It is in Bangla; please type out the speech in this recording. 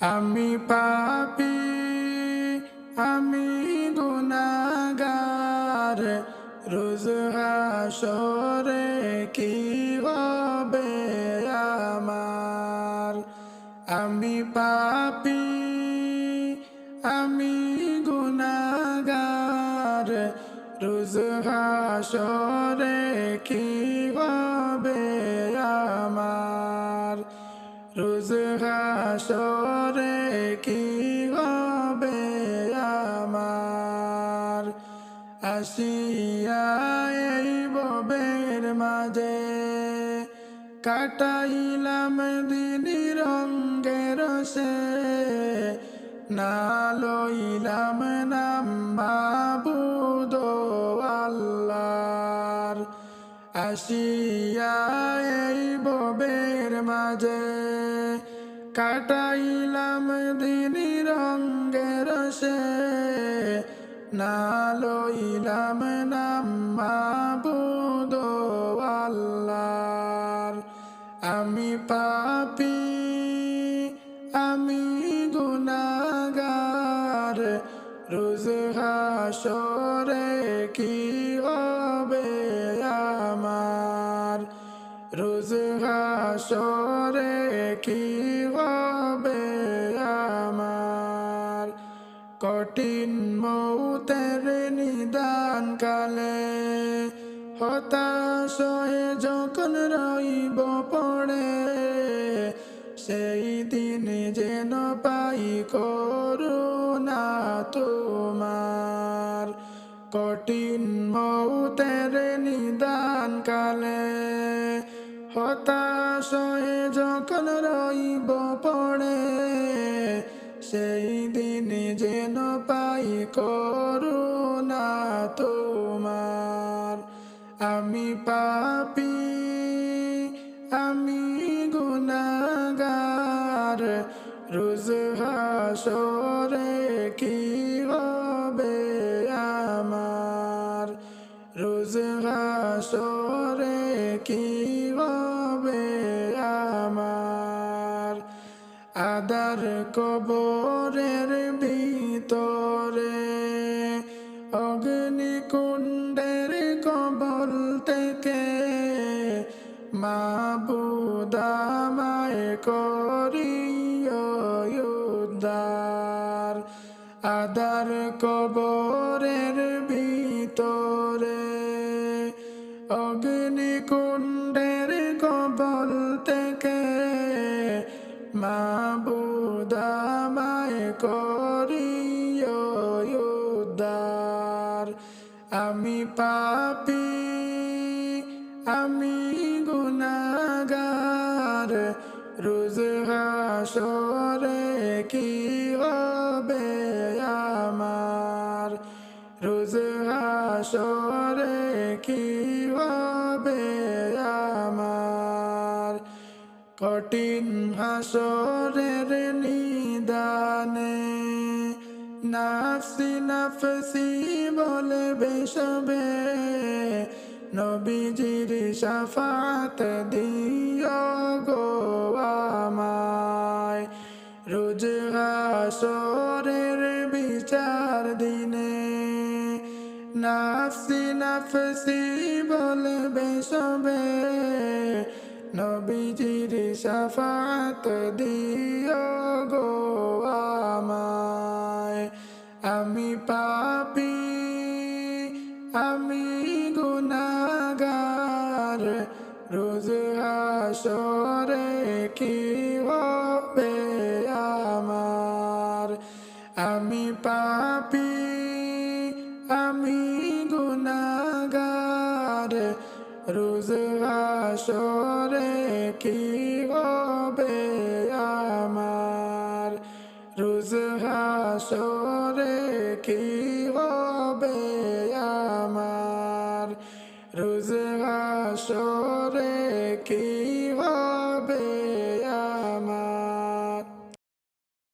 আমি পাপি, আমি গুনাগার রোজ হাসরে কি হবে আমার? আমি পাপি, আমি গুনাগার রোজ হাসরে কি হবে আমার? রোজ হাসরে কি হবে আমার? আসিয়া এই ববের মাঝে কাটাইলাম দিন রঙ্গের সে, না লইলাম নাম মাবুদ আল্লাহর আসিয়া এই ববের মাঝে কাটাইলাম দিন রঙ্গের সে না লইলাম নাম মাবুদ আল্লাহর। আমি পাপি, আমি গুনাগার রোজ হাসরে কি হবে? রোজ হাসরে কি হবে আমার? কঠিন মৌতের নিদান কালে হতাশ হয়ে যখন রইব পড়ে, সেই দিন যেন পাই করুণা তোমার। কঠিন মৌতের নিদান কালে হতাশ হয়ে যখন রইব পড়ে, সেই দিন যেন পাই করুণা তোমার। আমি পাপি, আমি গুনাগার, রোজ হাসরে হাসরে কি হবে আমার আদার কবরের ভিতরে? অগ্নিকুণ্ডের কবল থেকে মাবুদামায় করিও উদ্ধার। আদার কবরের অগ্নিকুণ্ডের কবল থেকে মাবুদামায় করিও উদ্ধার। আমি পাপি, আমি গুনাগার রোজ হাসরে কি হবে আমার? রোজ হাসরে কি হবে আমার কঠিন হাসরের নিদানে নাফসি নাফসি বলে বেশবে নবীজির সাফাত দিও গো আমায়। রোজ হাসরের বিচার দিনে নাফসি নাফসি বলে বেশবে নবীজির সাফাত দিও গো আমায়। আমি পাপি, আমি গুনাগার। রোজ হাসরে কি হবে আমার? আমি পাপি হাসরে কি হবে আমার? রোজ হাসরে কি হবে আমার? রোজ হাসরে কি